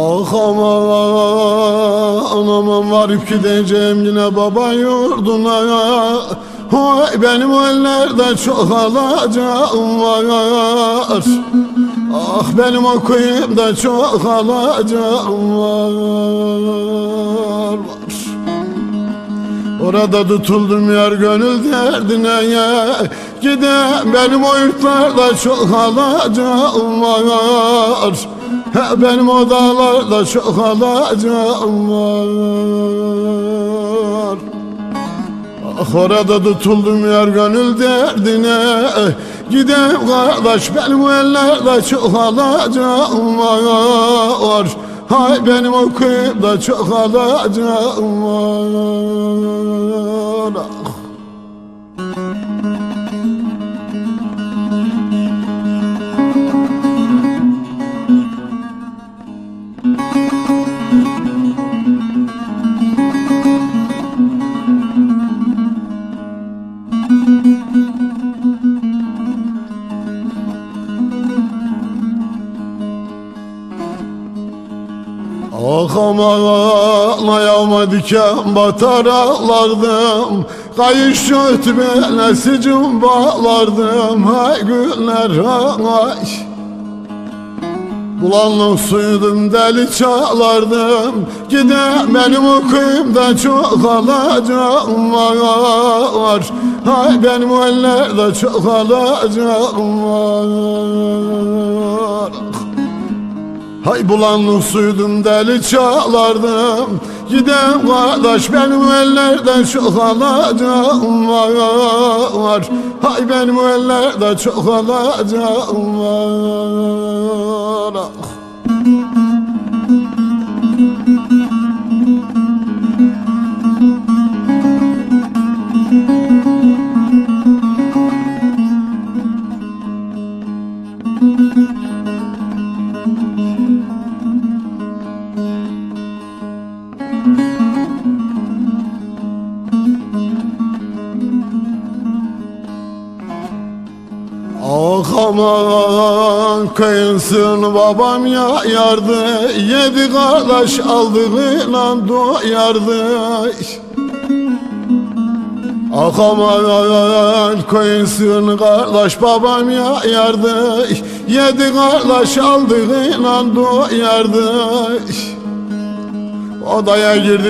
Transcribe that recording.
Ah aman aman varıp gideceğim yine baba yurduna. Oy benim ellerde çok alacağım var. Ah benim o çok alacağım var. Orada tutuldum yer gönül derdine. Ya Gidem benim o yurtlarda çok alacağım var He, Benim o dağlarda çok alacağım var Ah orada tutuldum yer gönül derdine. Gidem kardeş benim ellerde çok alacağım var Hay benim o kıyımda çok alacağım var Ah. Ah aman ayağıma diken batar ağlardım. Kayış çötmene sicim bağlardım. Hay günler hay Bulanlık suydum deli çağlardım. Gide benim o kıyımda çok alacağım var. Hay benim ellerde çok alacağım var. Hay bulanlık suydum deli çağlardım. Gidem kardeş benim ellerden çok alacağım var. Hay benim ellerde çok alacağım var Ah. Ah aman kıyılsın babam ya yardı. Yedi kardeş aldığıyla doyardı Ah aman kıyılsın kardeş babam ya yardı. Yedi kardeş aldığıyla doyardı Odaya girdi